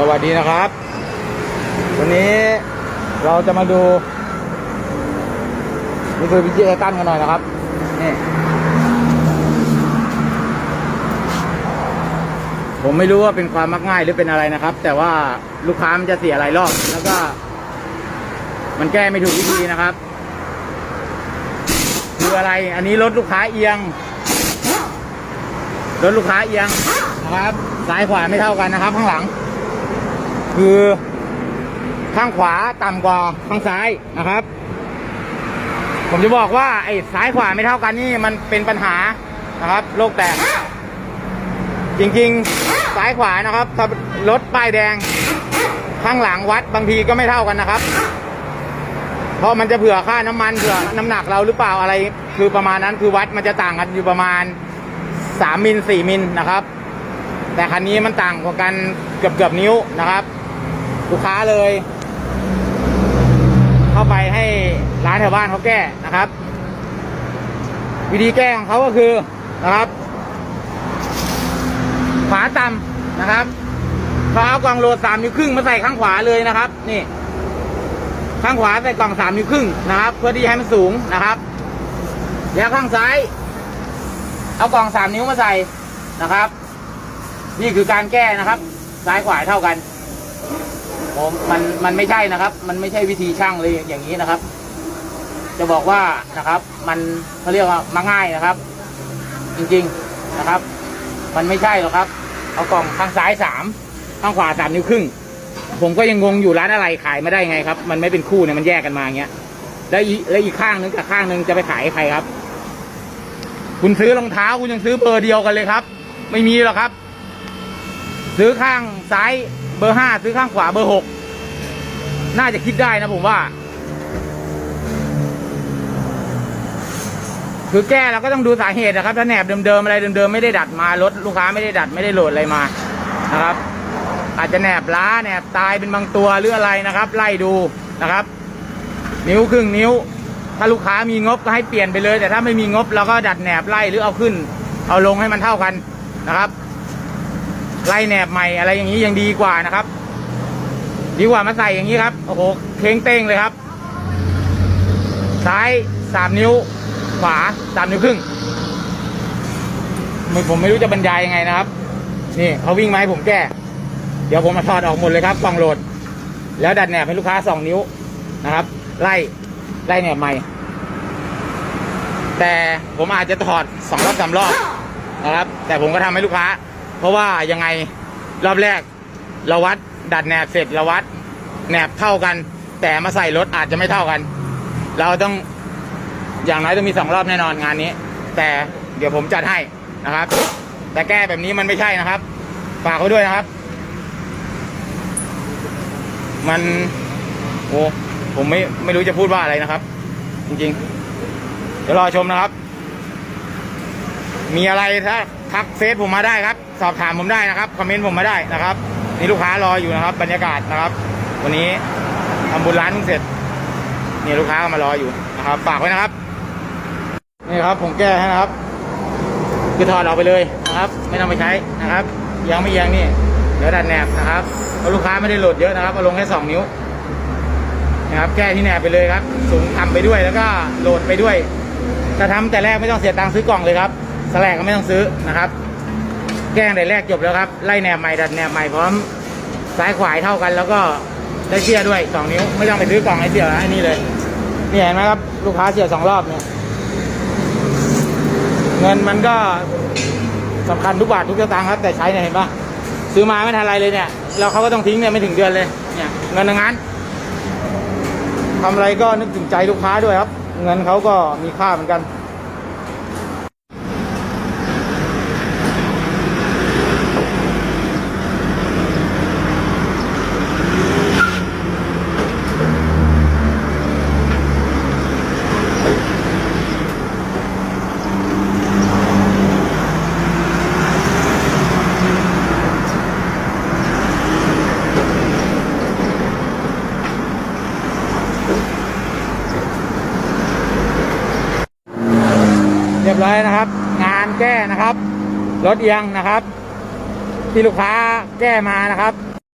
สวัสดีนะครับ วันนี้เราจะมาดูนี่คือวิจิเอตันกันหน่อยนะครับ นี่ ผมไม่รู้ว่าเป็นความมักง่ายหรือเป็นอะไรนะครับ แต่ว่าลูกค้ามันจะเสียหลายรอบ แล้วก็ มันแก้ไม่ถูกวิธีนะครับ คืออะไร อันนี้รถลูกค้าเอียง รถลูกค้าเอียงนะครับ ซ้ายขวาไม่เท่ากันนะครับ ข้างหลัง คือข้างขวาต่ำกว่าข้างซ้ายนะครับ ผมจะบอกว่าไอ้ซ้ายขวาไม่เท่ากันนี่มันเป็นปัญหานะครับโลกแตก จริงๆซ้ายขวานะครับรถป้ายแดง ข้างหลังวัดบางทีก็ไม่เท่ากันนะครับ เพราะมันจะเผื่อค่าน้ำมันเผื่อน้ำหนักเราหรือเปล่าอะไร คือประมาณนั้นคือวัดมันจะต่างกันอยู่ประมาณสามมิลสี่มิลนะครับ แต่คันนี้มันต่างกว่ากันเกือบเกือบนิ้วนะครับ ลูกค้าเลย เข้าไปให้ร้านแถวบ้านเขาแก้นะครับ วิธีแก้ของเขาก็คือนะครับขวาต่ำนะครับเขาเอากล่องโลดสามนิ้วครึ่งมาใส่ข้างขวาเลยนะครับ นี่ ข้างขวาใส่กล่องสามนิ้วครึ่งนะครับ เพื่อที่ให้มันสูงนะครับแล้วข้างซ้าย เอากล่องสามนิ้วมาใส่นะครับ นี่คือการแก้นะครับ ซ้ายขวาเท่ากัน ผมมันมันไม่ใช่นะครับ มันไม่ใช่วิธีช่างเลยอย่างนี้นะครับ จะบอกว่านะครับ มันเขาเรียกว่ามาง่ายนะครับ จริงๆนะครับ มันไม่ใช่หรอกครับ เอากล่องข้างซ้ายสามข้างขวาสามนิ้วครึ่ง ผมก็ยังงงอยู่ร้านอะไรขายไม่ได้ไงครับ มันไม่เป็นคู่เนี่ยมันแยกกันมาอย่างเงี้ยแล้วอีแล้วอีกข้างนึงกับข้างนึงจะไปขายให้ใครครับ คุณซื้อรองเท้าคุณยังซื้อเบอร์เดียวกันเลยครับ ไม่มีหรอกครับ ซื้อข้างซ้ายเบอร์ห้าซื้อข้างขวาเบอร์หกน่าจะคิดได้นะผมว่า คือแก้เราก็ต้องดูสาเหตุนะครับ ถ้าแหนบเดิมๆอะไรเดิมๆไม่ได้ดัดมารถลูกค้าไม่ได้ดัดไม่ได้โหลดอะไรมานะครับ อาจจะแหนบล้าแหนบตายเป็นบางตัวหรืออะไรนะครับ ไล่ดูนะครับ นิ้วครึ่งนิ้ว ถ้าลูกค้ามีงบก็ให้เปลี่ยนไปเลย แต่ถ้าไม่มีงบเราก็ดัดแหนบไล่หรือเอาขึ้น เอาลงให้มันเท่ากันนะครับ ไล่แหนบใหม่อะไรอย่างนี้ยังดีกว่านะครับ ดีกว่ามาใส่อย่างนี้ครับโอ้โหเค้งเต้งเลยครับ ซ้ายสามนิ้ว ขวาสามนิ้วครึ่งมผมไม่รู้จะบรรยายยังไงนะครับ นี่เขาวิ่งมาให้ผมแก้ เดี๋ยวผมมาถอดออกหมดเลยครับกล่องโหลด แล้วดัดแหนบให้ลูกค้าสองนิ้วนะครับ ไล่ไล่แหนบใหม่ แต่ผมอาจจะถอดสองรอบสามรอบนะครับ แต่ผมก็ทำให้ลูกค้า เพราะว่ายังไงรอบแรกเราวัดดัดแหนบเสร็จเราวัดแหนบเท่ากัน แต่มาใส่รถอาจจะไม่เท่ากัน เราต้องอย่างน้อยต้องมีสองรอบแน่นอนงานนี้ แต่เดี๋ยวผมจัดให้นะครับ แต่แก้แบบนี้มันไม่ใช่นะครับฝากไว้ด้วยนะครับ มันโอ้ผมไม่ไม่รู้จะพูดว่าอะไรนะครับ จริงๆ เดี๋ยวรอชมนะครับ มีอะไรถ้า ทักเฟซผมมาได้ครับ สอบถามผมได้นะครับคอมเมนต์ผมมาได้นะครับนี่ลูกค้ารออยู่นะครับ บรรยากาศนะครับ วันนี้ทำบุญร้านเพิ่งเสร็จนี่ลูกค้ามารออยู่นะครับฝากไว้นะครับนี่ครับผมแก้ให้นะครับ คือถอดออกไปเลยนะครับ ไม่ต้องไปใช้นะครับยังไม่ยังนี่เดี๋ยวดัดแหนบนะครับเพราะลูกค้าไม่ได้โหลดเยอะนะครับเอาลงแค่สองนิ้วนะครับ แก้ที่แหนบไปเลยครับ สูงต่ำไปด้วยแล้วก็โหลดไปด้วยถ้าทำแต่แรกไม่ต้องเสียตังค์ซื้อกล่องเลยครับ แลกก็ไม่ต้องซื้อนะครับ แก้งแต่แรกจบแล้วครับ ไล่แนบใหม่ดัดแนบใหม่พร้อมซ้ายขวาเท่ากัน แล้วก็ได้เสียด้วยสองนิ้ว ไม่ต้องไปซื้อกล่องให้เสียแล้วอันนี้เลยนี่เห็นไหมครับ ลูกค้าเสียสองรอบเนี่ย เงินมันก็สำคัญทุกบาททุกสตางค์ครับ แต่ใช้เนี่ยเห็นปะซื้อมาไม่ทันอะไรเลยเนี่ยแล้วเขาก็ต้องทิ้งเนี่ยไม่ถึงเดือนเลยเนี่ยเงินทั้งนั้นทำอะไรก็นึกถึงใจลูกค้าด้วยครับ เงินเขาก็มีค่าเหมือนกัน บร้อยนะครับ งานแก้นะครับ รถเอียงนะครับ ที่ลูกค้าแก้มานะครับ